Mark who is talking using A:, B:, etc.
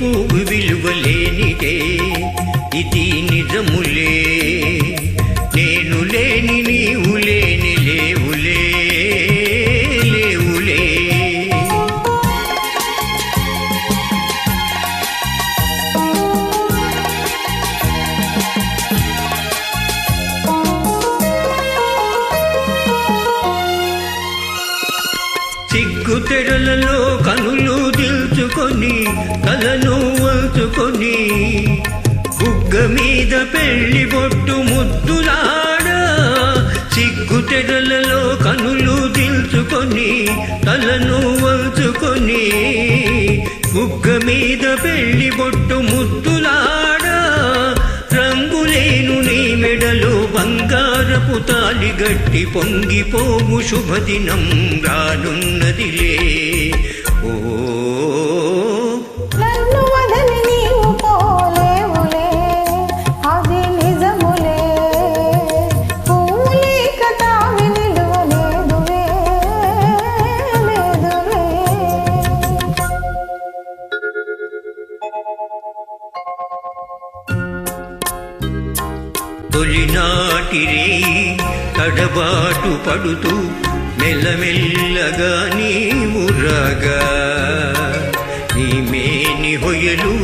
A: పువ్వు విలువలేనిదే ఇది నిజములే. నేను లేని నీవు లేని లేవులే లేవులే. సిగ్గు తెరలలో దిల్చుకొని కలను వంచుకొని బుగ్గ మీద పెళ్ళి బొట్టు ముద్దులాడ సిగ్గు తెగలలో కనులు దించుకొని తలను వంచుకొని బుగ్గ మీద పెళ్ళి బొట్టు ముద్దులాడ రంగులేను నీ మెడలో బంగారపు తాలి గట్టి పొంగిపోవు శుభదినం రానున్నదిలే. ఓ తొలినాటిరే తడబాటు పడుతూ మెల్లమెల్లగా నీవు రాగా. నీ మేని హొయలు